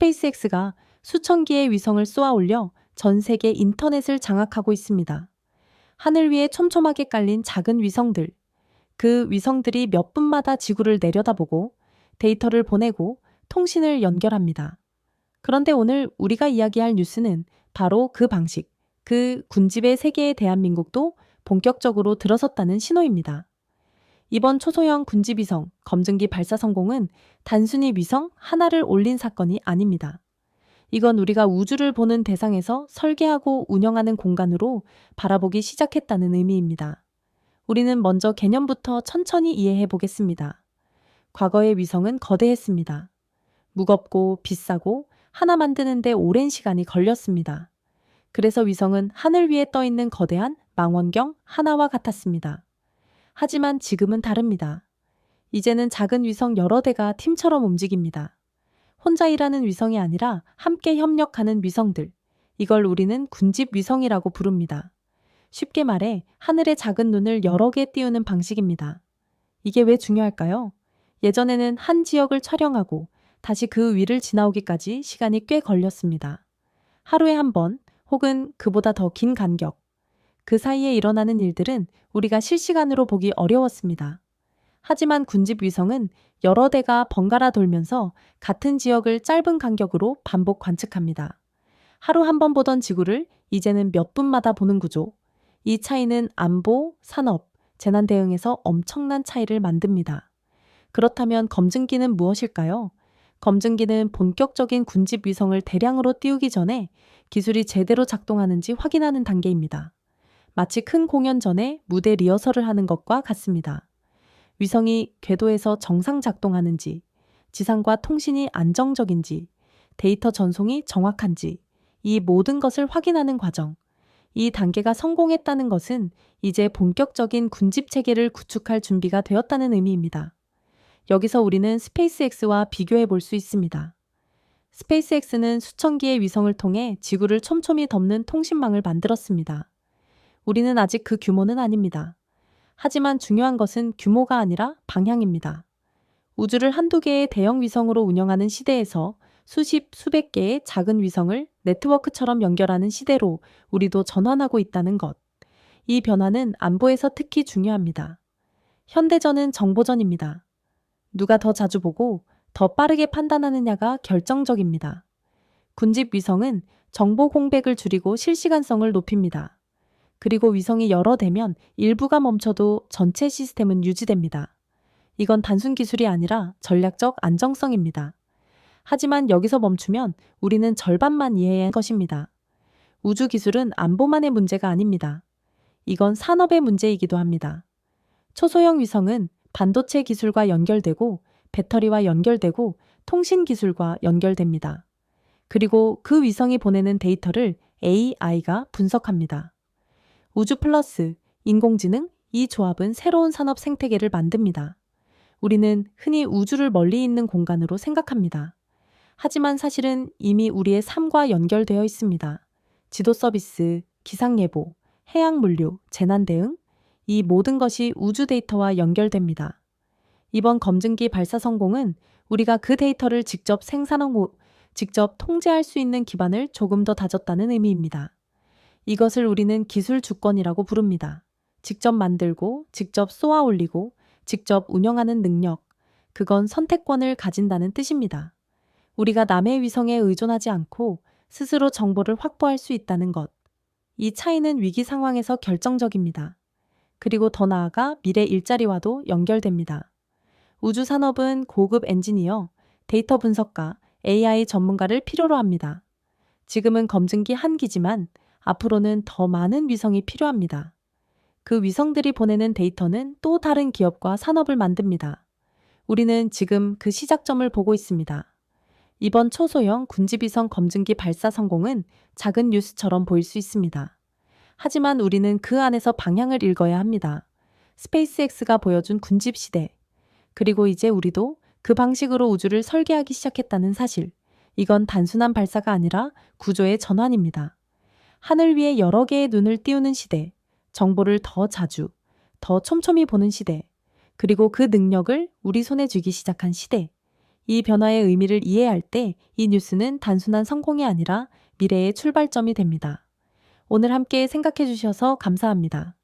스페이스X가 수천 개의 위성을 쏘아 올려 전 세계 인터넷을 장악하고 있습니다. 하늘 위에 촘촘하게 깔린 작은 위성들. 그 위성들이 몇 분마다 지구를 내려다보고 데이터를 보내고 통신을 연결합니다. 그런데 오늘 우리가 이야기할 뉴스는 바로 그 방식, 그 군집의 세계의 대한민국도 본격적으로 들어섰다는 신호입니다. 이번 초소형 군집위성 검증기 발사 성공은 단순히 위성 하나를 올린 사건이 아닙니다. 이건 우리가 우주를 보는 대상에서 설계하고 운영하는 공간으로 바라보기 시작했다는 의미입니다. 우리는 먼저 개념부터 천천히 이해해 보겠습니다. 과거의 위성은 거대했습니다. 무겁고 비싸고 하나 만드는데 오랜 시간이 걸렸습니다. 그래서 위성은 하늘 위에 떠 있는 거대한 망원경 하나와 같았습니다. 하지만 지금은 다릅니다. 이제는 작은 위성 여러 대가 팀처럼 움직입니다. 혼자 일하는 위성이 아니라 함께 협력하는 위성들. 이걸 우리는 군집 위성이라고 부릅니다. 쉽게 말해 하늘의 작은 눈을 여러 개 띄우는 방식입니다. 이게 왜 중요할까요? 예전에는 한 지역을 촬영하고 다시 그 위를 지나오기까지 시간이 꽤 걸렸습니다. 하루에 한 번, 혹은 그보다 더 긴 간격. 그 사이에 일어나는 일들은 우리가 실시간으로 보기 어려웠습니다. 하지만 군집 위성은 여러 대가 번갈아 돌면서 같은 지역을 짧은 간격으로 반복 관측합니다. 하루 한 번 보던 지구를 이제는 몇 분마다 보는 구조. 이 차이는 안보, 산업, 재난 대응에서 엄청난 차이를 만듭니다. 그렇다면 검증기는 무엇일까요? 검증기는 본격적인 군집 위성을 대량으로 띄우기 전에 기술이 제대로 작동하는지 확인하는 단계입니다. 마치 큰 공연 전에 무대 리허설을 하는 것과 같습니다. 위성이 궤도에서 정상 작동하는지, 지상과 통신이 안정적인지, 데이터 전송이 정확한지, 이 모든 것을 확인하는 과정. 이 단계가 성공했다는 것은 이제 본격적인 군집 체계를 구축할 준비가 되었다는 의미입니다. 여기서 우리는 스페이스X와 비교해 볼 수 있습니다. 스페이스X는 수천 개의 위성을 통해 지구를 촘촘히 덮는 통신망을 만들었습니다. 우리는 아직 그 규모는 아닙니다. 하지만 중요한 것은 규모가 아니라 방향입니다. 우주를 한두 개의 대형 위성으로 운영하는 시대에서 수십, 수백 개의 작은 위성을 네트워크처럼 연결하는 시대로 우리도 전환하고 있다는 것. 이 변화는 안보에서 특히 중요합니다. 현대전은 정보전입니다. 누가 더 자주 보고 더 빠르게 판단하느냐가 결정적입니다. 군집 위성은 정보 공백을 줄이고 실시간성을 높입니다. 그리고 위성이 여러 대면 일부가 멈춰도 전체 시스템은 유지됩니다. 이건 단순 기술이 아니라 전략적 안정성입니다. 하지만 여기서 멈추면 우리는 절반만 할 것입니다. 우주 기술은 안보만의 문제가 아닙니다. 이건 산업의 문제이기도 합니다. 초소형 위성은 반도체 기술과 연결되고 배터리와 연결되고 통신 기술과 연결됩니다. 그리고 그 위성이 보내는 데이터를 AI가 분석합니다. 우주 플러스 인공지능 이 조합은 새로운 산업 생태계를 만듭니다. 우리는 흔히 우주를 멀리 있는 공간으로 생각합니다. 하지만 사실은 이미 우리의 삶과 연결되어 있습니다. 지도 서비스, 기상예보, 해양 물류, 재난 대응, 이 모든 것이 우주 데이터와 연결됩니다. 이번 검증기 발사 성공은 우리가 그 데이터를 직접 생산하고 직접 통제할 수 있는 기반을 조금 더 다졌다는 의미입니다. 이것을 우리는 기술 주권이라고 부릅니다. 직접 만들고, 직접 쏘아 올리고, 직접 운영하는 능력. 그건 선택권을 가진다는 뜻입니다. 우리가 남의 위성에 의존하지 않고 스스로 정보를 확보할 수 있다는 것. 이 차이는 위기 상황에서 결정적입니다. 그리고 더 나아가 미래 일자리와도 연결됩니다. 우주 산업은 고급 엔지니어, 데이터 분석가, AI 전문가를 필요로 합니다. 지금은 검증기 한 기지만 앞으로는 더 많은 위성이 필요합니다. 그 위성들이 보내는 데이터는 또 다른 기업과 산업을 만듭니다. 우리는 지금 그 시작점을 보고 있습니다. 이번 초소형 군집위성 검증기 발사 성공은 작은 뉴스처럼 보일 수 있습니다. 하지만 우리는 그 안에서 방향을 읽어야 합니다. 스페이스X가 보여준 군집 시대. 그리고 이제 우리도 그 방식으로 우주를 설계하기 시작했다는 사실. 이건 단순한 발사가 아니라 구조의 전환입니다. 하늘 위에 여러 개의 눈을 띄우는 시대. 정보를 더 자주, 더 촘촘히 보는 시대. 그리고 그 능력을 우리 손에 쥐기 시작한 시대. 이 변화의 의미를 이해할 때 이 뉴스는 단순한 성공이 아니라 미래의 출발점이 됩니다. 오늘 함께 생각해 주셔서 감사합니다.